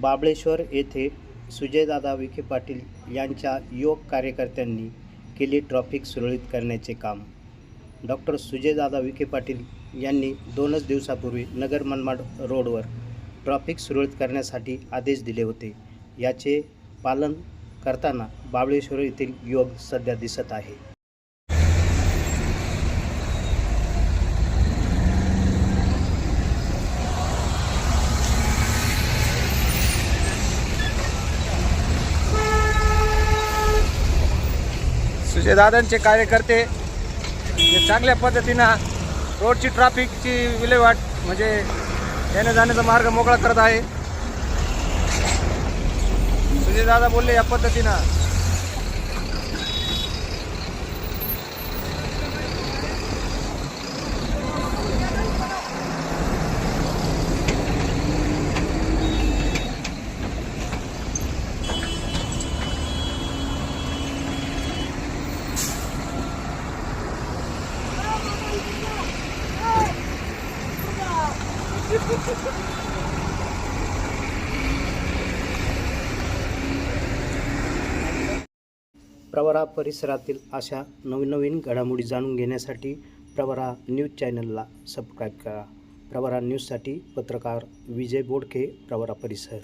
बाबळेश्वर येथे सुजयदादा विखे पाटील यांच्या युवक कार्यकर्त्यांनी केले ट्रॉफिक सुरळीत करण्याचे काम. डॉक्टर सुजयदादा विखे पाटील यांनी दोनच दिवसापूर्वी नगर मनमाड रोडवर ट्रॉफिक सुरळीत करण्यासाठी आदेश दिले होते. याचे पालन करताना बाबळेश्वर येथील योग सध्या दिसत आहे. सुजयदादांचे कार्यकर्ते जे चांगल्या पद्धतीनं रोडची ट्रॅफिकची विल्हेवाट म्हणजे येण्या जाण्याचा मार्ग मोकळा करत आहे. सुजयदादा बोलले या पद्धतीनं प्रवरा परिसरातील अशा नवीन नवीन घडामोडी जाणून घेण्यासाठी प्रवरा न्यूज चॅनलला सबस्क्राईब करा. प्रवरा न्यूजसाठी पत्रकार विजय बोडके प्रवरा परिसर.